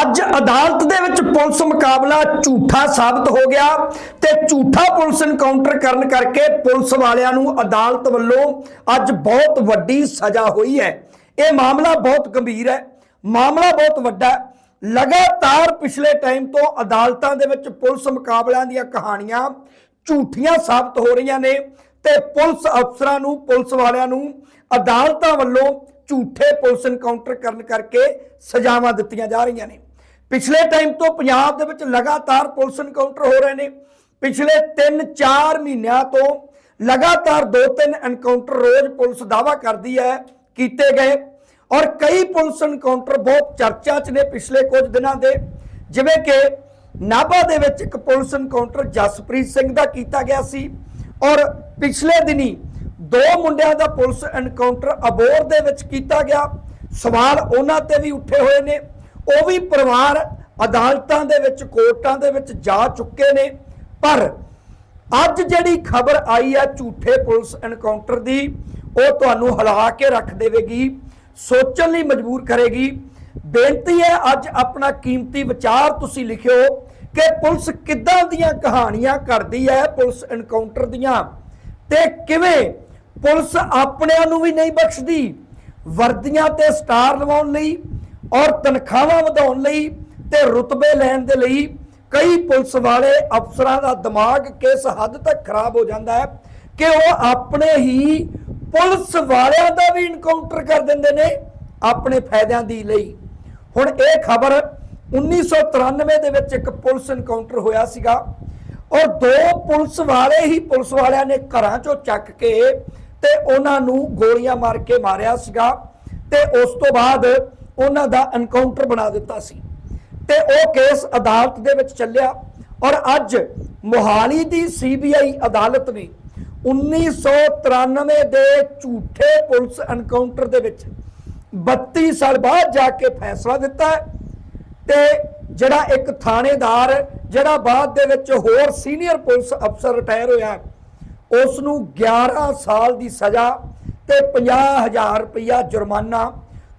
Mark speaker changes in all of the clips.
Speaker 1: ਅੱਜ ਅਦਾਲਤ ਦੇ ਵਿੱਚ ਪੁਲਿਸ ਮੁਕਾਬਲਾ ਝੂਠਾ ਸਾਬਤ ਹੋ ਗਿਆ ਤੇ ਝੂਠਾ ਪੁਲਿਸ ਐਨਕਾਊਂਟਰ ਕਰਨ ਕਰਕੇ ਪੁਲਿਸ ਵਾਲਿਆਂ ਨੂੰ ਅਦਾਲਤ ਵੱਲੋਂ ਅੱਜ ਬਹੁਤ ਵੱਡੀ ਸਜ਼ਾ ਹੋਈ ਹੈ। ਇਹ ਮਾਮਲਾ ਬਹੁਤ ਗੰਭੀਰ ਹੈ। ਮਾਮਲਾ ਬਹੁਤ ਵੱਡਾ ਹੈ। ਲਗਾਤਾਰ ਪਿਛਲੇ ਟਾਈਮ ਤੋਂ ਅਦਾਲਤਾਂ ਦੇ ਵਿੱਚ ਪੁਲਿਸ ਮੁਕਾਬਲਿਆਂ ਦੀਆਂ ਕਹਾਣੀਆਂ ਝੂਠੀਆਂ ਸਾਬਤ ਹੋ ਰਹੀਆਂ ਨੇ ਤੇ ਪੁਲਿਸ ਅਫਸਰਾਂ ਨੂੰ, ਪੁਲਿਸ ਵਾਲਿਆਂ ਨੂੰ ਅਦਾਲਤਾਂ ਵੱਲੋਂ ਝੂਠੇ ਪੁਲਿਸ ਐਨਕਾਊਂਟਰ ਕਰਨ ਕਰਕੇ ਸਜ਼ਾਵਾਂ ਦਿੱਤੀਆਂ ਜਾ ਰਹੀਆਂ ਨੇ। ਪਿਛਲੇ ਟਾਈਮ ਤੋਂ ਪੰਜਾਬ ਦੇ ਵਿੱਚ ਲਗਾਤਾਰ ਪੁਲਿਸ ਐਨਕਾਊਂਟਰ ਹੋ ਰਹੇ ਨੇ। ਪਿਛਲੇ 3-4 ਮਹੀਨਿਆਂ ਤੋਂ ਲਗਾਤਾਰ 2-3 ਐਨਕਾਊਂਟਰ ਰੋਜ਼ ਪੁਲਿਸ ਦਾਵਾ ਕਰਦੀ ਹੈ, ਕੀਤੇ ਗਏ। ਔਰ ਕਈ ਪੁਲਿਸ ਐਨਕਾਊਂਟਰ ਬਹੁਤ ਚਰਚਾ 'ਚ ਨੇ ਪਿਛਲੇ ਕੁਝ ਦਿਨਾਂ ਦੇ। ਜਿਵੇਂ ਕਿ ਨਾਭਾ ਦੇ ਵਿੱਚ ਇੱਕ ਪੁਲਿਸ ਐਨਕਾਊਂਟਰ ਜਸਪ੍ਰੀਤ ਸਿੰਘ ਦਾ ਕੀਤਾ ਗਿਆ ਸੀ। ਔਰ ਪਿਛਲੇ ਦਿਨੀ ਦੋ ਮੁੰਡਿਆਂ ਦਾ ਪੁਲਿਸ ਐਨਕਾਊਂਟਰ ਅਬੋਰ ਦੇ ਵਿੱਚ ਕੀਤਾ ਗਿਆ। ਸਵਾਲ ਉਹਨਾਂ ਤੇ ਵੀ ਉੱਠੇ ਹੋਏ ਨੇ। ਉਹ ਵੀ ਪਰਿਵਾਰ ਅਦਾਲਤਾਂ ਦੇ ਵਿੱਚ, ਕੋਰਟਾਂ ਦੇ ਵਿੱਚ ਜਾ ਚੁੱਕੇ ਨੇ। ਪਰ ਅੱਜ ਜਿਹੜੀ ਖਬਰ ਆਈ ਹੈ ਝੂਠੇ ਪੁਲਿਸ ਐਨਕਾਊਂਟਰ ਦੀ, ਉਹ ਤੁਹਾਨੂੰ ਹਿਲਾ ਕੇ ਰੱਖ ਦੇਵੇਗੀ, ਸੋਚਣ ਲਈ ਮਜਬੂਰ ਕਰੇਗੀ। ਬੇਨਤੀ ਹੈ ਅੱਜ ਆਪਣਾ ਕੀਮਤੀ ਵਿਚਾਰ ਤੁਸੀਂ ਲਿਖਿਓ ਕਿ ਪੁਲਿਸ ਕਿੱਦਾਂ ਦੀਆਂ ਕਹਾਣੀਆਂ ਕਰਦੀ ਹੈ, ਪੁਲਿਸ ਐਨਕਾਊਂਟਰ ਦੀਆਂ। ਤੇ ਕਿਵੇਂ ਪੁਲਿਸ ਆਪਣਿਆਂ ਨੂੰ ਵੀ ਨਹੀਂ ਬਖਸ਼ਦੀ। ਵਰਦੀਆਂ ਤੇ ਸਟਾਰ ਲਵਾਉਣ ਲਈ ਔਰ ਤਨਖਾਹਾਂ ਵਧਾਉਣ ਲਈ ਤੇ ਰੁਤਬੇ ਲੈਣ ਦੇ ਲਈ ਕਈ ਪੁਲਿਸ ਵਾਲੇ ਅਫਸਰਾਂ ਦਾ ਦਿਮਾਗ ਕਿਸ ਹੱਦ ਤੱਕ ਖਰਾਬ ਹੋ ਜਾਂਦਾ ਹੈ ਕਿ ਉਹ ਆਪਣੇ ਹੀ ਪੁਲਿਸ ਵਾਲਿਆਂ ਦਾ ਵੀ ਇਨਕਾਊਂਟਰ ਕਰ ਦਿੰਦੇ ਨੇ ਆਪਣੇ ਫਾਇਦਿਆਂ ਦੀ ਲਈ। ਹੁਣ ਇਹ ਖਬਰ 1993 ਦੇ ਵਿੱਚ ਇੱਕ ਪੁਲਿਸ ਇਨਕਾਊਂਟਰ ਹੋਇਆ ਸੀਗਾ ਔਰ ਦੋ ਪੁਲਿਸ ਵਾਲੇ ਹੀ ਪੁਲਿਸ ਵਾਲਿਆਂ ਨੇ ਘਰਾਂ ਚੋਂ ਚੱਕ ਕੇ ਤੇ ਉਹਨਾਂ ਨੂੰ ਗੋਲੀਆਂ ਮਾਰ ਕੇ ਮਾਰਿਆ ਸੀਗਾ ਤੇ ਉਸ ਤੋਂ ਬਾਅਦ ਉਹਨਾਂ ਦਾ ਐਨਕਾਊਂਟਰ ਬਣਾ ਦਿੱਤਾ ਸੀ। ਤੇ ਉਹ ਕੇਸ ਅਦਾਲਤ ਦੇ ਵਿੱਚ ਚੱਲਿਆ ਔਰ ਅੱਜ ਮੋਹਾਲੀ ਦੀ ਸੀਬੀਆਈ ਅਦਾਲਤ ਨੇ 1993 ਦੇ ਝੂਠੇ ਪੁਲਿਸ ਐਨਕਾਊਂਟਰ ਦੇ ਵਿੱਚ 32 ਸਾਲ ਬਾਅਦ ਜਾ ਕੇ ਫੈਸਲਾ ਦਿੱਤਾ ਹੈ ਤੇ ਜਿਹੜਾ ਇੱਕ ਥਾਣੇਦਾਰ, ਜਿਹੜਾ ਬਾਅਦ ਦੇ ਵਿੱਚ ਹੋਰ ਸੀਨੀਅਰ ਪੁਲਿਸ ਅਫਸਰ ਰਿਟਾਇਰ ਹੋਇਆ ਉਸ ਨੂੰ 11 ਸਾਲ ਦੀ ਸਜ਼ਾ ਤੇ 50000 ਰੁਪਇਆ ਜੁਰਮਾਨਾ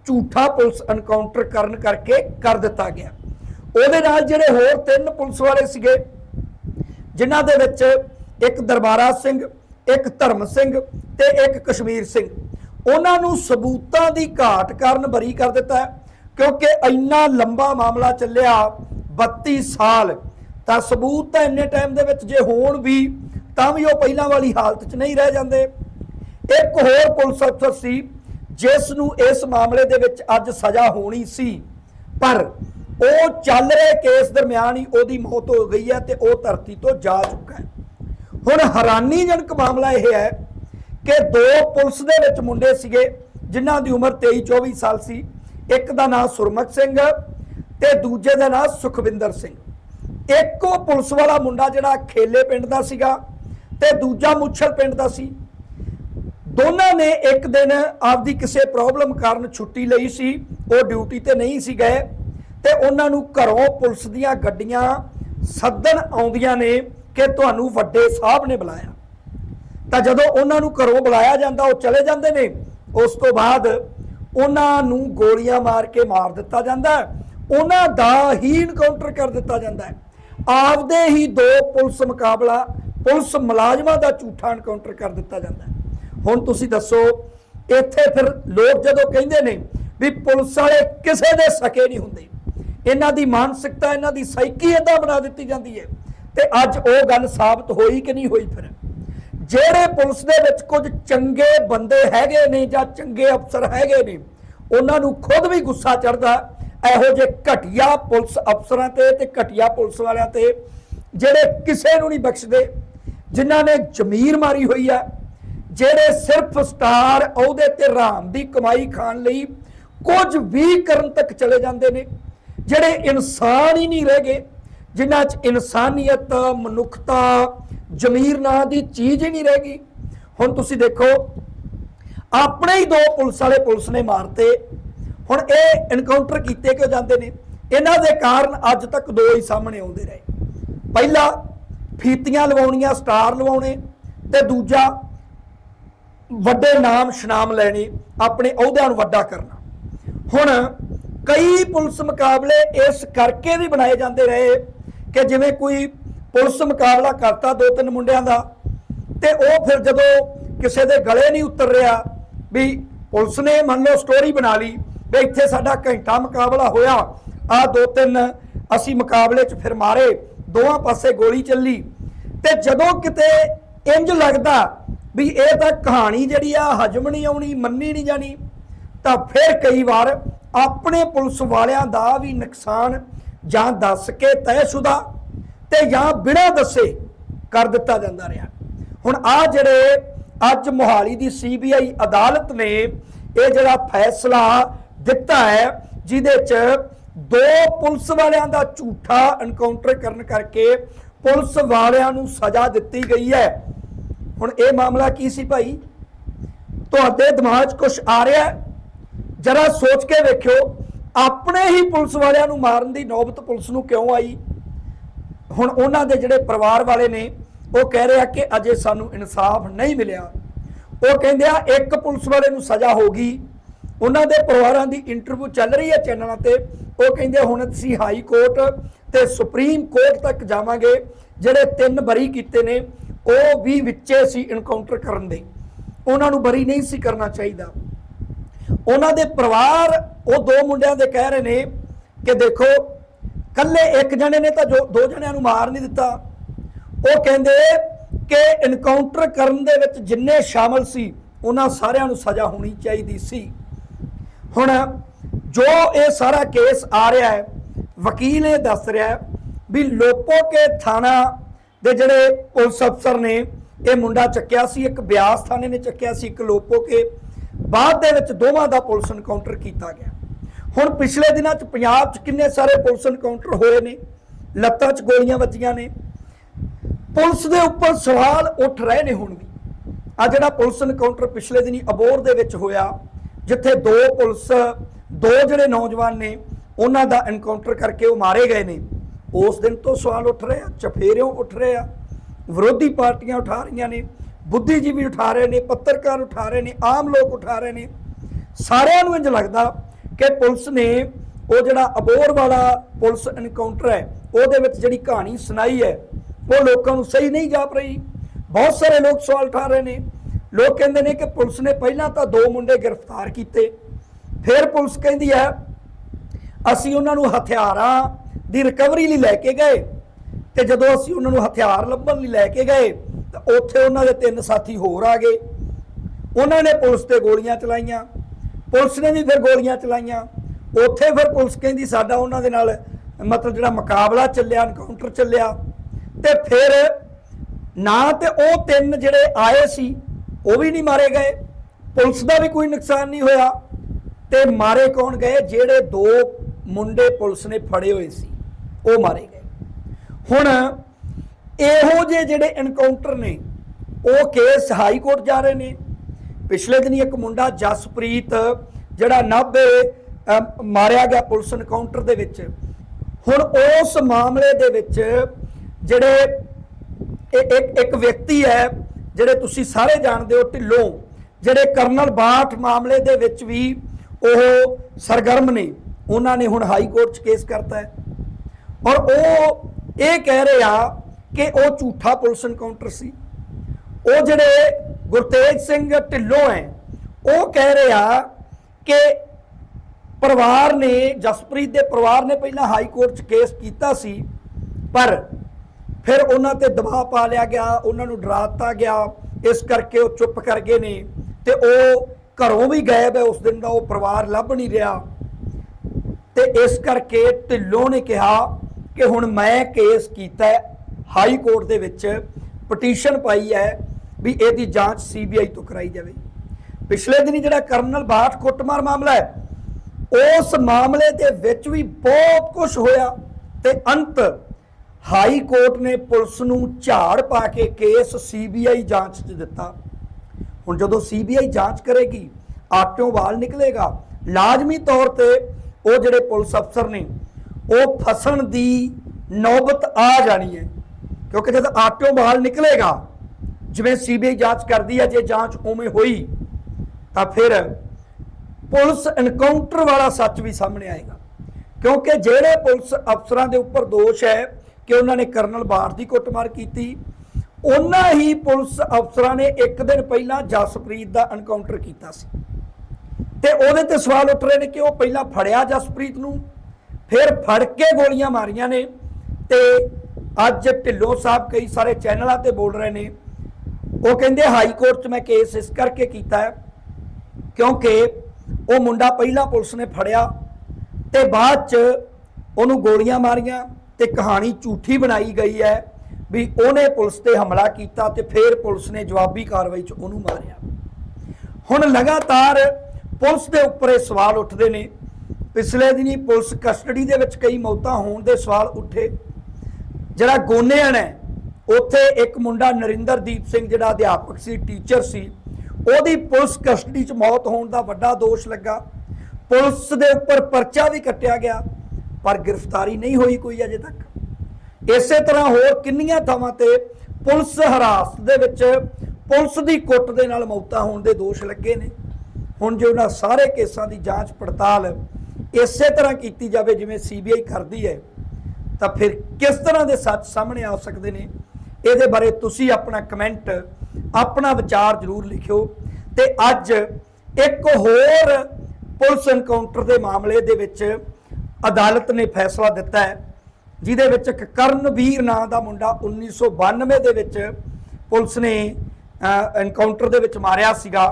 Speaker 1: ਝੂਠਾ ਪੁਲਿਸ ਐਨਕਾਊਂਟਰ ਕਰਨ ਕਰਕੇ ਕਰ ਦਿੱਤਾ ਗਿਆ। ਉਹਦੇ ਨਾਲ ਜਿਹੜੇ ਹੋਰ ਤਿੰਨ ਪੁਲਿਸ ਵਾਲੇ ਸੀਗੇ, ਜਿਨ੍ਹਾਂ ਦੇ ਵਿੱਚ ਇੱਕ ਦਰਬਾਰਾ ਸਿੰਘ, ਇੱਕ ਧਰਮ ਸਿੰਘ ਤੇ ਇੱਕ ਕਸ਼ਮੀਰ ਸਿੰਘ, ਉਹਨਾਂ ਨੂੰ ਸਬੂਤਾਂ ਦੀ ਘਾਟ ਕਾਰਨ ਬਰੀ ਕਰ ਦਿੱਤਾ ਕਿਉਂਕਿ ਇੰਨਾ ਲੰਬਾ ਮਾਮਲਾ ਚੱਲਿਆ 32 ਸਾਲ, ਤਾਂ ਸਬੂਤ ਤਾਂ ਇੰਨੇ ਟਾਈਮ ਦੇ ਵਿੱਚ ਜੇ ਹੋਣ ਵੀ ਤਾਂ ਵੀ ਉਹ ਪਹਿਲਾਂ ਵਾਲੀ ਹਾਲਤ 'ਚ ਨਹੀਂ ਰਹਿ ਜਾਂਦੇ। ਇੱਕ ਹੋਰ ਪੁਲਿਸ ਅਫਸਰ ਸੀ, ਜਿਸ ਨੂੰ ਇਸ ਮਾਮਲੇ ਦੇ ਵਿੱਚ ਅੱਜ ਸਜ਼ਾ ਹੋਣੀ ਸੀ। ਪਰ ਉਹ ਚੱਲ ਰਹੇ ਕੇਸ ਦਰਮਿਆਨ ਹੀ ਉਹਦੀ ਮੌਤ ਹੋ ਗਈ ਹੈ ਤੇ ਉਹ ਧਰਤੀ ਤੋਂ ਜਾ ਚੁੱਕਾ ਹੈ। ਹੁਣ ਹੈਰਾਨੀਜਨਕ ਮਾਮਲਾ ਇਹ ਹੈ ਕਿ ਦੋ ਪੁਲਿਸ ਦੇ ਵਿੱਚ ਮੁੰਡੇ ਸੀਗੇ, ਜਿਨ੍ਹਾਂ ਦੀ ਉਮਰ 23 24 ਸਾਲ ਸੀ। ਇੱਕ ਦਾ ਨਾਮ ਸੁਰਮਖ ਸਿੰਘ ਤੇ ਦੂਜੇ ਦਾ ਨਾਮ ਸੁਖਵਿੰਦਰ ਸਿੰਘ। ਇੱਕੋ ਪੁਲਿਸ ਵਾਲਾ ਮੁੰਡਾ ਜਿਹੜਾ ਖੇਲੇ ਪਿੰਡ ਦਾ ਸੀਗਾ ਤੇ ਦੂਜਾ ਮੁੱਛਲ ਪਿੰਡ ਦਾ ਸੀ। ਦੋਨਾਂ ਨੇ ਇੱਕ ਦਿਨ ਆਪਦੀ ਕਿਸੇ ਪ੍ਰੋਬਲਮ ਕਾਰਨ ਛੁੱਟੀ ਲਈ ਸੀ, ਉਹ ਡਿਊਟੀ ਤੇ ਨਹੀਂ ਸੀ ਗਏ ਤੇ ਉਹਨਾਂ ਨੂੰ ਘਰੋਂ ਪੁਲਿਸ ਦੀਆਂ ਗੱਡੀਆਂ ਸੱਦਣ ਆਉਂਦੀਆਂ ਨੇ ਕਿ ਤੁਹਾਨੂੰ ਵੱਡੇ ਸਾਹਿਬ ਨੇ ਬੁਲਾਇਆ। ਤਾਂ ਜਦੋਂ ਉਹਨਾਂ ਨੂੰ ਘਰੋਂ ਬੁਲਾਇਆ ਜਾਂਦਾ, ਉਹ ਚਲੇ ਜਾਂਦੇ ਨੇ, ਉਸ ਤੋਂ ਬਾਅਦ ਉਹਨਾਂ ਨੂੰ ਗੋਲੀਆਂ ਮਾਰ ਕੇ ਮਾਰ ਦਿੱਤਾ ਜਾਂਦਾ ਉਹਨਾਂ ਦਾ ਹੀ ਇਨਕਾਊਂਟਰ ਕਰ ਦਿੱਤਾ ਜਾਂਦਾ ਹੈ। ਆਪਦੇ ਹੀ ਦੋ ਪੁਲਿਸ ਮੁਕਾਬਲਾ ਪੁਲਿਸ ਮੁਲਾਜ਼ਮਾਂ ਦਾ ਝੂਠਾ ਇਨਕਾਊਂਟਰ ਕਰ ਦਿੱਤਾ ਜਾਂਦਾ ਹੁਣ ਤੁਸੀਂ ਦੱਸੋ, ਇੱਥੇ ਫਿਰ ਲੋਕ ਜਦੋਂ ਕਹਿੰਦੇ ਨੇ ਵੀ ਪੁਲਿਸ ਵਾਲੇ ਕਿਸੇ ਦੇ ਸਕੇ ਨਹੀਂ ਹੁੰਦੇ, ਇਹਨਾਂ ਦੀ ਮਾਨਸਿਕਤਾ, ਇਹਨਾਂ ਦੀ ਸਾਈਕੀ ਏਦਾਂ ਬਣਾ ਦਿੱਤੀ ਜਾਂਦੀ ਹੈ। ਤੇ ਅੱਜ ਉਹ ਗੱਲ ਸਾਬਤ ਹੋਈ ਕਿ ਨਹੀਂ ਹੋਈ ਫਿਰ? ਜਿਹੜੇ ਪੁਲਿਸ ਦੇ ਵਿੱਚ ਕੁਝ ਚੰਗੇ ਬੰਦੇ ਹੈਗੇ ਨੇ ਜਾਂ ਚੰਗੇ ਅਫਸਰ ਹੈਗੇ ਨੇ, ਉਹਨਾਂ ਨੂੰ ਖੁਦ ਵੀ ਗੁੱਸਾ ਚੜਦਾ ਇਹੋ ਜਿਹੇ ਘਟੀਆ ਪੁਲਿਸ ਅਫਸਰਾਂ ਤੇ ਤੇ ਘਟੀਆ ਪੁਲਿਸ ਵਾਲਿਆਂ ਤੇ, ਜਿਹੜੇ ਕਿਸੇ ਨੂੰ ਨਹੀਂ ਬਖਸ਼ਦੇ ਜਿਨ੍ਹਾਂ ਨੇ ਜ਼ਮੀਰ ਮਾਰੀ ਹੋਈ ਹੈ, ਜਿਹੜੇ ਸਿਰਫ ਸਟਾਰ ਅਹੁਦੇ ਤੇ ਰਾਮ ਦੀ ਕਮਾਈ ਖਾਣ ਲਈ ਕੁਝ ਵੀ ਕਰਨ ਤੱਕ ਚਲੇ ਜਾਂਦੇ ਨੇ, ਜਿਹੜੇ ਇਨਸਾਨ ਹੀ ਨਹੀਂ ਰਹਿ ਗਏ, ਜਿਨ੍ਹਾਂ 'ਚ ਇਨਸਾਨੀਅਤ, ਮਨੁੱਖਤਾ, ਜ਼ਮੀਰ ਨਾਂ ਦੀ ਚੀਜ਼ ਹੀ ਨਹੀਂ ਰਹਿ ਗਈ। ਹੁਣ ਤੁਸੀਂ ਦੇਖੋ, ਆਪਣੇ ਹੀ ਦੋ ਪੁਲਿਸ ਵਾਲੇ ਪੁਲਿਸ ਨੇ ਮਾਰਤੇ। ਹੁਣ ਇਹ ਐਨਕਾਊਂਟਰ ਕੀਤੇ ਕਿਉਂ ਜਾਂਦੇ ਨੇ? ਇਹਨਾਂ ਦੇ ਕਾਰਨ ਅੱਜ ਤੱਕ ਦੋ ਹੀ ਸਾਹਮਣੇ ਆਉਂਦੇ ਰਹੇ। ਪਹਿਲਾ ਫੀਤੀਆਂ ਲਵਾਉਣੀਆਂ, ਸਟਾਰ ਲਵਾਉਣੇ ਤੇ ਦੂਜਾ ਵੱਡੇ ਨਾਮ ਸ਼ਨਾਮ ਲੈਣੇ, ਆਪਣੇ ਅਹੁਦਿਆਂ ਨੂੰ ਵੱਡਾ ਕਰਨਾ। ਹੁਣ ਕਈ ਪੁਲਿਸ ਮੁਕਾਬਲੇ ਇਸ ਕਰਕੇ ਵੀ ਬਣਾਏ ਜਾਂਦੇ ਰਹੇ ਕਿ ਜਿਵੇਂ ਕੋਈ ਪੁਲਿਸ ਮੁਕਾਬਲਾ ਕਰਤਾ ਦੋ ਤਿੰਨ ਮੁੰਡਿਆਂ ਦਾ ਤੇ ਉਹ ਫਿਰ ਜਦੋਂ ਕਿਸੇ ਦੇ ਗਲੇ ਨਹੀਂ ਉਤਰ ਰਿਹਾ ਵੀ ਪੁਲਿਸ ਨੇ ਮੰਨ ਲਓ ਸਟੋਰੀ ਬਣਾ ਲਈ ਵੀ ਇੱਥੇ ਸਾਡਾ ਘੰਟਾ ਮੁਕਾਬਲਾ ਹੋਇਆ ਆ ਦੋ ਤਿੰਨ ਅਸੀਂ ਮੁਕਾਬਲੇ 'ਚ ਫਿਰ ਮਾਰੇ ਦੋਹਾਂ ਪਾਸੇ ਗੋਲੀ ਚੱਲੀ। ਤੇ ਜਦੋਂ ਕਿਤੇ ਇੰਜ ਲੱਗਦਾ ਵੀ ਇਹ ਤਾਂ ਕਹਾਣੀ ਜਿਹੜੀ ਆ, ਹਜਮ ਨਹੀਂ ਆਉਣੀ, ਮੰਨੀ ਨਹੀਂ ਜਾਣੀ, ਤਾਂ ਫਿਰ ਕਈ ਵਾਰ ਆਪਣੇ ਪੁਲਿਸ ਵਾਲਿਆਂ ਦਾ ਵੀ ਨੁਕਸਾਨ ਜਾਂ ਦੱਸ ਕੇ ਤੈਅਸ਼ੁਦਾ ਤੇ ਜਾਂ ਬਿਨਾਂ ਦੱਸੇ ਕਰ ਦਿੱਤਾ ਜਾਂਦਾ ਰਿਹਾ। ਹੁਣ ਆ ਜਿਹੜੇ ਅੱਜ ਮੋਹਾਲੀ ਦੀ ਸੀਬੀਆਈ ਅਦਾਲਤ ਨੇ ਇਹ ਜਿਹੜਾ ਫੈਸਲਾ ਦਿੱਤਾ ਹੈ, ਜਿਹਦੇ 'ਚ ਦੋ ਪੁਲਿਸ ਵਾਲਿਆਂ ਦਾ ਝੂਠਾ ਐਨਕਾਊਂਟਰ ਕਰਨ ਕਰਕੇ ਪੁਲਿਸ ਵਾਲਿਆਂ ਨੂੰ ਸਜ਼ਾ ਦਿੱਤੀ ਗਈ ਹੈ। ਹੁਣ ਇਹ ਮਾਮਲਾ ਕੀ ਸੀ ਭਾਈ? ਤੁਹਾਡੇ ਦਿਮਾਗ 'ਚ ਕੁਝ ਆ ਰਿਹਾ ਜਰਾ ਸੋਚ ਕੇ ਵੇਖਿਓ, ਆਪਣੇ ਹੀ ਪੁਲਿਸ ਵਾਲਿਆਂ ਨੂੰ ਮਾਰਨ ਦੀ ਨੌਬਤ ਪੁਲਿਸ ਨੂੰ ਕਿਉਂ ਆਈ? ਹੁਣ ਉਹਨਾਂ ਦੇ ਜਿਹੜੇ ਪਰਿਵਾਰ ਵਾਲੇ ਨੇ, ਉਹ ਕਹਿ ਰਿਹਾ ਕਿ ਅਜੇ ਸਾਨੂੰ ਇਨਸਾਫ ਨਹੀਂ ਮਿਲਿਆ। ਉਹ ਕਹਿੰਦੇ ਆ, ਇੱਕ ਪੁਲਿਸ ਵਾਲੇ ਨੂੰ ਸਜ਼ਾ ਹੋ ਗਈ। ਉਹਨਾਂ ਦੇ ਪਰਿਵਾਰਾਂ ਦੀ ਇੰਟਰਵਿਊ ਚੱਲ ਰਹੀ ਹੈ ਚੈਨਲਾਂ ਤੇ। ਉਹ ਕਹਿੰਦੇ ਹੁਣ ਅਸੀਂ ਹਾਈ ਕੋਰਟ ਤੇ ਸੁਪਰੀਮ ਕੋਰਟ ਤੱਕ ਜਾਵਾਂਗੇ, ਜਿਹੜੇ ਤਿੰਨ ਬਰੀ ਕੀਤੇ ਨੇ, ਉਹ ਵੀ ਵਿੱਚੇ ਸੀ ਇਨਕਾਊਂਟਰ ਕਰਨ ਦੇ। ਉਹਨਾਂ ਨੂੰ ਬਰੀ ਨਹੀਂ ਸੀ ਕਰਨਾ ਚਾਹੀਦਾ। ਉਹਨਾਂ ਦੇ ਪਰਿਵਾਰ, ਉਹ ਦੋ ਮੁੰਡਿਆਂ ਦੇ ਕਹਿ ਰਹੇ ਨੇ ਕਿ ਦੇਖੋ, ਕੱਲੇ ਇੱਕ ਜਣੇ ਨੇ ਤਾਂ ਜੋ, ਦੋ ਜਣਿਆਂ ਨੂੰ ਮਾਰ ਨਹੀਂ ਦਿੱਤਾ। ਉਹ ਕਹਿੰਦੇ ਕਿ ਇਨਕਾਊਂਟਰ ਕਰਨ ਦੇ ਵਿੱਚ ਜਿੰਨੇ ਸ਼ਾਮਲ ਸੀ, ਉਹਨਾਂ ਸਾਰਿਆਂ ਨੂੰ ਸਜ਼ਾ ਹੋਣੀ ਚਾਹੀਦੀ ਸੀ। ਹੁਣ ਜੋ ਇਹ ਸਾਰਾ ਕੇਸ ਆ ਰਿਹਾ ਹੈ, ਵਕੀਲ ਇਹ ਦੱਸ ਰਿਹਾ ਹੈ ਵੀ ਲੋਪੋਕੇ ਥਾਣਾ ਦੇ ਜਿਹੜੇ ਪੁਲਿਸ ਅਫਸਰ ਨੇ, ਇਹ ਮੁੰਡਾ ਚੱਕਿਆ ਸੀ, ਇੱਕ ਬਿਆਸ ਥਾਣੇ ਨੇ ਚੱਕਿਆ ਸੀ, ਇੱਕ ਲੋਪੋ ਕੇ। ਬਾਅਦ ਦੇ ਵਿੱਚ ਦੋਵਾਂ ਦਾ ਪੁਲਿਸ ਐਨਕਾਊਂਟਰ ਕੀਤਾ ਗਿਆ। ਹੁਣ ਪਿਛਲੇ ਦਿਨਾਂ 'ਚ ਪੰਜਾਬ 'ਚ ਕਿੰਨੇ ਸਾਰੇ ਪੁਲਿਸ ਐਨਕਾਊਂਟਰ ਹੋਏ ਨੇ, ਲੱਤਾਂ 'ਚ ਗੋਲੀਆਂ ਵੱਜੀਆਂ ਨੇ। ਪੁਲਿਸ ਦੇ ਉੱਪਰ ਸਵਾਲ ਉੱਠ ਰਹੇ ਨੇ ਹੁਣ ਵੀ। ਆ ਜਿਹੜਾ ਪੁਲਿਸ ਐਨਕਾਊਂਟਰ ਪਿਛਲੇ ਦਿਨੀ ਅਬੋਰ ਦੇ ਵਿੱਚ ਹੋਇਆ, ਜਿੱਥੇ ਦੋ ਪੁਲਿਸ ਦੋ ਜਿਹੜੇ ਨੌਜਵਾਨ ਨੇ, ਉਹਨਾਂ ਦਾ ਐਨਕਾਊਂਟਰ ਕਰਕੇ ਉਹ ਮਾਰੇ ਗਏ ਨੇ। ਉਸ ਦਿਨ ਤੋਂ ਸਵਾਲ ਉੱਠ ਰਹੇ ਆ, ਚਫੇਰਿਓਂ ਉੱਠ ਰਹੇ ਆ। ਵਿਰੋਧੀ ਪਾਰਟੀਆਂ ਉਠਾ ਰਹੀਆਂ ਨੇ, ਬੁੱਧੀਜੀਵੀ ਉਠਾ ਰਹੇ ਨੇ, ਪੱਤਰਕਾਰ ਉਠਾ ਰਹੇ ਨੇ, ਆਮ ਲੋਕ ਉਠਾ ਰਹੇ ਨੇ। ਸਾਰਿਆਂ ਨੂੰ ਇੰਜ ਲੱਗਦਾ ਕਿ ਪੁਲਿਸ ਨੇ ਉਹ ਜਿਹੜਾ ਅਬੋਰ ਵਾਲਾ ਪੁਲਿਸ ਐਨਕਾਊਂਟਰ ਹੈ, ਉਹਦੇ ਵਿੱਚ ਜਿਹੜੀ ਕਹਾਣੀ ਸੁਣਾਈ ਹੈ, ਉਹ ਲੋਕਾਂ ਨੂੰ ਸਹੀ ਨਹੀਂ ਜਾਪ ਰਹੀ। ਬਹੁਤ ਸਾਰੇ ਲੋਕ ਸਵਾਲ ਉਠਾ ਰਹੇ ਨੇ। ਲੋਕ ਕਹਿੰਦੇ ਨੇ ਕਿ ਪੁਲਿਸ ਨੇ ਪਹਿਲਾਂ ਤਾਂ ਦੋ ਮੁੰਡੇ ਗ੍ਰਿਫਤਾਰ ਕੀਤੇ। ਫਿਰ ਪੁਲਿਸ ਕਹਿੰਦੀ ਹੈ, ਅਸੀਂ ਉਹਨਾਂ ਨੂੰ ਹਥਿਆਰਾਂ ਦੀ ਰਿਕਵਰੀ ਲਈ ਲੈ ਕੇ ਗਏ ਤੇ ਜਦੋਂ ਅਸੀਂ ਉਹਨਾਂ ਨੂੰ ਹਥਿਆਰ ਲੱਭਣ ਲਈ ਲੈ ਕੇ ਗਏ, ਤਾਂ ਉੱਥੇ ਉਹਨਾਂ ਦੇ ਤਿੰਨ ਸਾਥੀ ਹੋਰ ਆ ਗਏ। ਉਹਨਾਂ ਨੇ ਪੁਲਿਸ ਤੇ ਗੋਲੀਆਂ ਚਲਾਈਆਂ। ਪੁਲਿਸ ਨੇ ਵੀ ਫਿਰ ਗੋਲੀਆਂ ਚਲਾਈਆਂ। ਉੱਥੇ ਫਿਰ ਪੁਲਿਸ ਕਹਿੰਦੀ, ਸਾਡਾ ਉਹਨਾਂ ਦੇ ਨਾਲ ਮਤਲਬ ਜਿਹੜਾ ਮੁਕਾਬਲਾ ਚੱਲਿਆ ਐਨਕਾਊਂਟਰ ਚੱਲਿਆ। ਤੇ ਫਿਰ ਨਾ ਤੇ ਉਹ ਤਿੰਨ ਜਿਹੜੇ ਆਏ ਸੀ, ਉਹ ਵੀ ਨਹੀਂ ਮਾਰੇ ਗਏ। ਪੁਲਿਸ ਦਾ ਵੀ ਕੋਈ ਨੁਕਸਾਨ ਨਹੀਂ ਹੋਇਆ। ਤੇ ਮਾਰੇ ਕੌਣ ਗਏ? ਜਿਹੜੇ ਦੋ ਮੁੰਡੇ ਪੁਲਿਸ ਨੇ ਫੜੇ ਹੋਏ ਸੀ, ਉਹ ਮਾਰੇ ਗਏ। ਹੁਣ ਇਹੋ ਜਿਹੇ ਜਿਹੜੇ ਐਨਕਾਊਂਟਰ ਨੇ, ਉਹ ਕੇਸ ਹਾਈ ਕੋਰਟ ਜਾ ਰਹੇ ਨੇ। ਪਿਛਲੇ ਦਿਨੀ ਇੱਕ ਮੁੰਡਾ ਜਸਪ੍ਰੀਤ, ਜਿਹੜਾ ਨਾਭੇ ਮਾਰਿਆ ਗਿਆ ਪੁਲਿਸ ਐਨਕਾਊਂਟਰ ਦੇ ਵਿੱਚ। ਹੁਣ ਉਸ ਮਾਮਲੇ ਦੇ ਵਿੱਚ ਜਿਹੜੇ ਇੱਕ ਇੱਕ ਵਿਅਕਤੀ ਹੈ, ਜਿਹੜੇ ਤੁਸੀਂ ਸਾਰੇ ਜਾਣਦੇ ਹੋ ਢਿੱਲੋਂ, ਜਿਹੜੇ ਕਰਨਲ ਬਾਠ ਮਾਮਲੇ ਦੇ ਵਿੱਚ ਵੀ ਉਹ ਸਰਗਰਮ ਨੇ, ਉਹਨਾਂ ਨੇ ਹੁਣ ਹਾਈ ਕੋਰਟ 'ਚ ਕੇਸ ਕਰਤਾ ਹੈ। ਔਰ ਉਹ ਇਹ ਕਹਿ ਰਹੇ ਆ ਕਿ ਉਹ ਝੂਠਾ ਪੁਲਿਸ ਐਨਕਾਊਂਟਰ ਸੀ। ਉਹ ਜਿਹੜੇ ਗੁਰਤੇਜ ਸਿੰਘ ਢਿੱਲੋਂ ਹੈ, ਉਹ ਕਹਿ ਰਹੇ ਆ ਕਿ ਪਰਿਵਾਰ ਨੇ, ਜਸਪ੍ਰੀਤ ਦੇ ਪਰਿਵਾਰ ਨੇ ਪਹਿਲਾਂ ਹਾਈ ਕੋਰਟ 'ਚ ਕੇਸ ਕੀਤਾ ਸੀ, ਪਰ ਫਿਰ ਉਹਨਾਂ ਤੇ ਦਬਾਅ ਪਾ ਲਿਆ ਗਿਆ, ਉਹਨਾਂ ਨੂੰ ਡਰਾ ਦਿੱਤਾ ਗਿਆ। ਇਸ ਕਰਕੇ ਉਹ ਚੁੱਪ ਕਰ ਗਏ ਨੇ ਤੇ ਉਹ ਘਰੋਂ ਵੀ ਗਾਇਬ ਹੈ, ਉਸ ਦਿਨ ਦਾ ਉਹ ਪਰਿਵਾਰ ਲੱਭ ਨਹੀਂ ਰਿਹਾ। ਤੇ ਇਸ ਕਰਕੇ ਢਿੱਲੋਂ ਨੇ ਕਿਹਾ ਕਿ ਹੁਣ ਮੈਂ ਕੇਸ ਕੀਤਾ ਹੈ, ਹਾਈ ਕੋਰਟ ਦੇ ਵਿੱਚ ਪਟੀਸ਼ਨ ਪਾਈ ਹੈ ਵੀ ਇਹਦੀ ਜਾਂਚ ਸੀਬੀਆਈ ਤੋਂ ਕਰਾਈ ਜਾਵੇ। ਪਿਛਲੇ ਦਿਨੀ ਜਿਹੜਾ ਕਰਨਲ ਬਾਠ ਕੁੱਟਮਾਰ ਮਾਮਲਾ ਹੈ, ਉਸ ਮਾਮਲੇ ਦੇ ਵਿੱਚ ਵੀ ਬਹੁਤ ਕੁਝ ਹੋਇਆ ਤੇ ਅੰਤ ਹਾਈ ਕੋਰਟ ਨੇ ਪੁਲਿਸ ਨੂੰ ਝਾੜ ਪਾ ਕੇ ਕੇਸ ਸੀਬੀਆਈ ਜਾਂਚ 'ਚ ਦਿੱਤਾ। ਹੁਣ ਜਦੋਂ ਸੀਬੀਆਈ ਜਾਂਚ ਕਰੇਗੀ, ਆਟਿਓਂ ਵਾਲ ਨਿਕਲੇਗਾ, ਲਾਜ਼ਮੀ ਤੌਰ ਤੇ ਉਹ ਜਿਹੜੇ ਪੁਲਿਸ ਅਫਸਰ ਨੇ, ਉਹ ਫਸਣ ਦੀ ਨੌਬਤ ਆ ਜਾਣੀ ਹੈ। ਕਿਉਂਕਿ ਜਦ ਆਟਿਓਂ ਵਾਲ ਨਿਕਲੇਗਾ, ਜਿਵੇਂ ਸੀਬੀਆਈ ਜਾਂਚ ਕਰਦੀ ਹੈ, ਜੇ ਜਾਂਚ ਉਵੇਂ ਹੋਈ, ਤਾਂ ਫਿਰ ਪੁਲਿਸ ਐਨਕਾਊਂਟਰ ਵਾਲਾ ਸੱਚ ਵੀ ਸਾਹਮਣੇ ਆਏਗਾ। ਕਿਉਂਕਿ ਜਿਹੜੇ ਪੁਲਿਸ ਅਫਸਰਾਂ ਦੇ ਉੱਪਰ ਦੋਸ਼ ਹੈ ਕਿ ਉਹਨਾਂ ਨੇ ਕਰਨਲ ਬਾਠ ਦੀ ਕੁੱਟਮਾਰ ਕੀਤੀ ਉਹਨਾਂ ਹੀ ਪੁਲਿਸ ਅਫਸਰਾਂ ਨੇ ਇੱਕ ਦਿਨ ਪਹਿਲਾਂ ਜਸਪ੍ਰੀਤ ਦਾ ਐਨਕਾਊਂਟਰ ਕੀਤਾ ਸੀ। ਤੇ ਉਹਦੇ ਤੇ ਸਵਾਲ ਉੱਠ ਰਹੇ ਨੇ ਕਿ ਉਹ ਪਹਿਲਾਂ ਫੜਿਆ ਜਸਪ੍ਰੀਤ ਨੂੰ, ਫਿਰ ਫੜ ਕੇ ਗੋਲੀਆਂ ਮਾਰੀਆਂ ਨੇ ਤੇ ਅੱਜ ਢਿੱਲੋਂ ਸਾਹਿਬ ਕਈ ਸਾਰੇ ਚੈਨਲਾਂ ਤੇ ਬੋਲ ਰਹੇ ਨੇ। ਉਹ ਕਹਿੰਦੇ ਹਾਈ ਕੋਰਟ 'ਚ ਮੈਂ ਕੇਸ ਇਸ ਕਰਕੇ ਕੀਤਾ ਹੈ ਕਿਉਂਕਿ ਉਹ ਮੁੰਡਾ ਪਹਿਲਾਂ ਪੁਲਿਸ ਨੇ ਫੜਿਆ ਤੇ ਬਾਅਦ 'ਚ ਉਹਨੂੰ ਗੋਲੀਆਂ ਮਾਰੀਆਂ ਤੇ ਕਹਾਣੀ ਝੂਠੀ ਬਣਾਈ ਗਈ ਹੈ। ਵੀ ਉਹਨੇ ਪੁਲਿਸ ਤੇ ਹਮਲਾ ਕੀਤਾ ਤੇ ਫਿਰ ਪੁਲਿਸ ਨੇ ਜਵਾਬੀ ਕਾਰਵਾਈ 'ਚ ਉਹਨੂੰ ਮਾਰਿਆ। ਹੁਣ ਲਗਾਤਾਰ ਪੁਲਿਸ ਦੇ ਉੱਪਰ ਇਹ ਸਵਾਲ ਉੱਠਦੇ ਨੇ। ਪਿਛਲੇ ਦਿਨੀ ਪੁਲਿਸ ਕਸਟਡੀ ਦੇ ਵਿੱਚ ਕਈ ਮੌਤਾਂ ਹੋਣ ਦੇ ਸਵਾਲ ਉੱਠੇ। ਜਿਹੜਾ ਗੋਨੇਣ ਹੈ, ਉੱਥੇ ਇੱਕ ਮੁੰਡਾ ਨਰਿੰਦਰਦੀਪ ਸਿੰਘ ਜਿਹੜਾ ਅਧਿਆਪਕ ਸੀ, ਟੀਚਰ ਸੀ, ਉਹਦੀ ਪੁਲਿਸ ਕਸਟਡੀ 'ਚ ਮੌਤ ਹੋਣ ਦਾ ਵੱਡਾ ਦੋਸ਼ ਲੱਗਾ। ਪੁਲਿਸ ਦੇ ਉੱਪਰ ਪਰਚਾ ਵੀ ਕੱਟਿਆ ਗਿਆ, ਪਰ ਗ੍ਰਿਫਤਾਰੀ ਨਹੀਂ ਹੋਈ ਕੋਈ ਅਜੇ ਤੱਕ। ਇਸੇ ਤਰ੍ਹਾਂ ਹੋਰ ਕਿੰਨੀਆਂ ਥਾਵਾਂ ਤੇ ਪੁਲਿਸ ਹਰਾਸਤ ਦੇ ਵਿੱਚ ਪੁਲਿਸ ਦੀ ਕੁੱਟ ਦੇ ਨਾਲ ਮੌਤਾਂ ਹੋਣ ਦੇ ਦੋਸ਼ ਲੱਗੇ ਨੇ। ਹੁਣ ਜੇ ਉਹਨਾਂ ਸਾਰੇ ਕੇਸਾਂ ਦੀ ਜਾਂਚ ਪੜਤਾਲ ਇਸੇ ਤਰ੍ਹਾਂ ਕੀਤੀ ਜਾਵੇ ਜਿਵੇਂ ਸੀਬੀਆਈ ਕਰਦੀ ਹੈ, ਤਾਂ ਫਿਰ ਕਿਸ ਤਰ੍ਹਾਂ ਦੇ ਸੱਚ ਸਾਹਮਣੇ ਆ ਸਕਦੇ ਨੇ? ਇਹਦੇ ਬਾਰੇ ਤੁਸੀਂ ਆਪਣਾ ਕਮੈਂਟ, ਆਪਣਾ ਵਿਚਾਰ ਜ਼ਰੂਰ ਲਿਖਿਓ। ਤੇ ਅੱਜ ਇੱਕ ਹੋਰ ਪੁਲਿਸ ਐਨਕਾਊਂਟਰ ਦੇ ਮਾਮਲੇ ਦੇ ਵਿੱਚ ਅਦਾਲਤ ਨੇ ਫੈਸਲਾ ਦਿੱਤਾ ਹੈ। ਜਿਹਦੇ ਵਿੱਚ ਇੱਕ ਕਰਨਵੀਰ ਨਾਂ ਦਾ ਮੁੰਡਾ 1992 ਦੇ ਵਿੱਚ ਪੁਲਿਸ ਨੇ ਐਨਕਾਊਂਟਰ ਦੇ ਵਿੱਚ ਮਾਰਿਆ ਸੀਗਾ।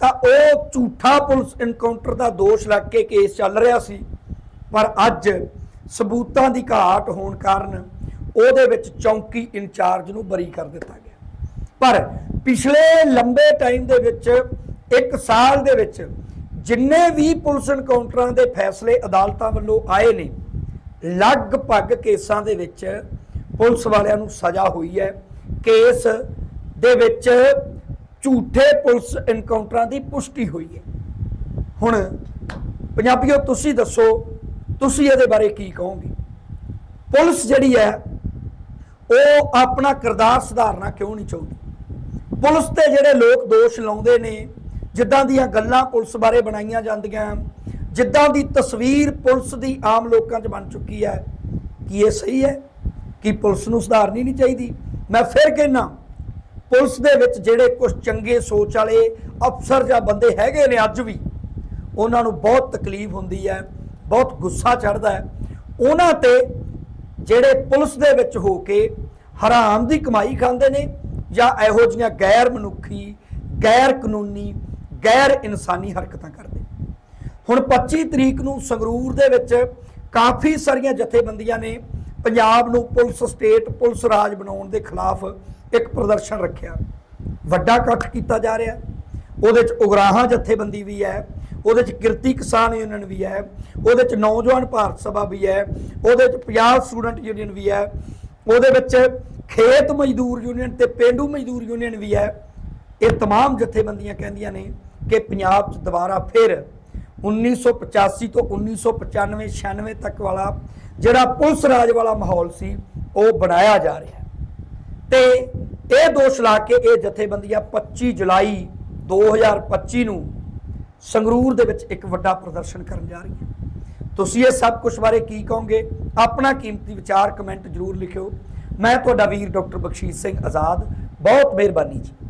Speaker 1: ਤਾਂ ਉਹ ਝੂਠਾ ਪੁਲਿਸ ਐਨਕਾਊਂਟਰ ਦਾ ਦੋਸ਼ ਲੱਗ ਕੇ ਕੇਸ ਚੱਲ ਰਿਹਾ ਸੀ। ਪਰ ਅੱਜ ਸਬੂਤਾਂ ਦੀ ਘਾਟ ਹੋਣ ਕਾਰਨ ਉਹਦੇ ਵਿੱਚ ਚੌਂਕੀ ਇੰਚਾਰਜ ਨੂੰ ਬਰੀ ਕਰ ਦਿੱਤਾ ਗਿਆ। ਪਰ ਪਿਛਲੇ ਲੰਬੇ ਟਾਈਮ ਦੇ ਵਿੱਚ, ਇੱਕ ਸਾਲ ਦੇ ਵਿੱਚ ਜਿੰਨੇ ਵੀ ਪੁਲਿਸ ਐਨਕਾਊਂਟਰਾਂ ਦੇ ਫੈਸਲੇ ਅਦਾਲਤਾਂ ਵੱਲੋਂ ਆਏ ਨੇ ਲਗਭਗ ਕੇਸਾਂ ਦੇ ਵਿੱਚ ਪੁਲਿਸ ਵਾਲਿਆਂ ਨੂੰ ਸਜ਼ਾ ਹੋਈ ਹੈ। ਕੇਸ ਦੇ ਵਿੱਚ ਝੂਠੇ ਪੁਲਿਸ ਇਨਕਾਊਂਟਰਾਂ ਦੀ ਪੁਸ਼ਟੀ ਹੋਈ ਹੈ। ਹੁਣ ਪੰਜਾਬੀਓ, ਤੁਸੀਂ ਦੱਸੋ, ਤੁਸੀਂ ਇਹਦੇ ਬਾਰੇ ਕੀ ਕਹੋਗੇ? ਪੁਲਿਸ ਜਿਹੜੀ ਹੈ, ਉਹ ਆਪਣਾ ਕਿਰਦਾਰ ਸੁਧਾਰਨਾ ਕਿਉਂ ਨਹੀਂ ਚਾਹੁੰਦੀ? ਪੁਲਿਸ ਤੇ ਜਿਹੜੇ ਲੋਕ ਦੋਸ਼ ਲਾਉਂਦੇ ਨੇ, ਜਿੱਦਾਂ ਦੀਆਂ ਗੱਲਾਂ ਪੁਲਿਸ ਬਾਰੇ ਬਣਾਈਆਂ ਜਾਂਦੀਆਂ ਜਿੱਦਾਂ ਦੀ ਤਸਵੀਰ ਪੁਲਿਸ ਦੀ ਆਮ ਲੋਕਾਂ 'ਚ ਬਣ ਚੁੱਕੀ ਹੈ, ਕੀ ਇਹ ਸਹੀ ਹੈ? ਕਿ ਪੁਲਿਸ ਨੂੰ ਸੁਧਾਰਨੀ ਨਹੀਂ ਚਾਹੀਦੀ? ਮੈਂ ਫਿਰ ਕਹਿਣਾ ਪੁਲਿਸ ਦੇ ਵਿੱਚ ਜਿਹੜੇ ਕੁਝ ਚੰਗੇ ਸੋਚ ਵਾਲੇ ਅਫਸਰ ਜਾਂ ਬੰਦੇ ਹੈਗੇ ਨੇ ਅੱਜ ਵੀ, ਉਹਨਾਂ ਨੂੰ ਬਹੁਤ ਤਕਲੀਫ ਹੁੰਦੀ ਹੈ, ਬਹੁਤ ਗੁੱਸਾ ਚੜਦਾ ਹੈ। ਉਹਨਾਂ ਤੇ ਜਿਹੜੇ ਪੁਲਿਸ ਦੇ ਵਿੱਚ ਹੋ ਕੇ ਹਰਾਮ ਦੀ ਕਮਾਈ ਖਾਂਦੇ ਨੇ ਜਾਂ ਇਹੋ ਜਿਹੀਆਂ ਗੈਰ ਮਨੁੱਖੀ, ਗੈਰ ਕਾਨੂੰਨੀ, ਗੈਰ ਇਨਸਾਨੀ ਹਰਕਤਾਂ ਕਰਦੇ ਹੁਣ 25 ਤਰੀਕ ਨੂੰ ਸੰਗਰੂਰ ਦੇ ਵਿੱਚ ਕਾਫੀ ਸਾਰੀਆਂ ਜਥੇਬੰਦੀਆਂ ਨੇ ਪੰਜਾਬ ਨੂੰ ਪੁਲਿਸ ਸਟੇਟ ਪੁਲਿਸ ਰਾਜ ਬਣਾਉਣ ਦੇ ਖਿਲਾਫ ਇੱਕ ਪ੍ਰਦਰਸ਼ਨ ਰੱਖਿਆ ਵੱਡਾ ਇਕੱਠ ਕੀਤਾ ਜਾ ਰਿਹਾ ਉਹਦੇ ਚ ਉਗਰਾਹਾਂ ਜਥੇਬੰਦੀ ਵੀ ਹੈ ਉਹਦੇ ਚ ਕਿਰਤੀ ਕਿਸਾਨ ਯੂਨੀਅਨ ਵੀ ਹੈ ਉਹਦੇ ਚ ਨੌਜਵਾਨ ਭਾਰਤ ਸਭਾ ਵੀ ਹੈ ਉਹਦੇ ਚ ਪੰਜਾਬ ਸਟੂਡੈਂਟ ਯੂਨੀਅਨ ਵੀ ਹੈ ਉਹਦੇ ਵਿੱਚ ਖੇਤ ਮਜ਼ਦੂਰ ਯੂਨੀਅਨ ਤੇ ਪੇਂਡੂ ਮਜ਼ਦੂਰ ਯੂਨੀਅਨ ਵੀ ਹੈ ਇਹ तमाम ਜਥੇਬੰਦੀਆਂ ਕਹਿੰਦੀਆਂ ਨੇ ਕਿ ਪੰਜਾਬ 'ਚ ਦੁਬਾਰਾ ਫਿਰ 1985 ਤੋਂ 1995 96 ਤੱਕ ਵਾਲਾ ਜਿਹੜਾ ਪੁਲਿਸ ਰਾਜ ਵਾਲਾ ਮਾਹੌਲ ਸੀ, ਉਹ ਬਣਾਇਆ ਜਾ ਰਿਹਾ ਹੈ। ਤੇ ਇਹ ਦੋਸ਼ ਲਾ ਕੇ ਇਹ ਜਥੇਬੰਦੀਆਂ 25 ਜੁਲਾਈ 2025 ਨੂੰ ਸੰਗਰੂਰ ਦੇ ਵਿੱਚ ਇੱਕ ਵੱਡਾ ਪ੍ਰਦਰਸ਼ਨ ਕਰਨ ਜਾ ਰਹੀਆਂ ਤੁਸੀਂ ਇਹ ਸਭ ਕੁਝ ਬਾਰੇ ਕੀ ਕਹੋਗੇ? ਆਪਣਾ ਕੀਮਤੀ ਵਿਚਾਰ ਕਮੈਂਟ ਜ਼ਰੂਰ ਲਿਖਿਓ। ਮੈਂ ਤੁਹਾਡਾ ਵੀਰ ਡਾਕਟਰ ਬਖਸ਼ੀਸ਼ ਸਿੰਘ ਆਜ਼ਾਦ। ਬਹੁਤ ਮਿਹਰਬਾਨੀ ਜੀ।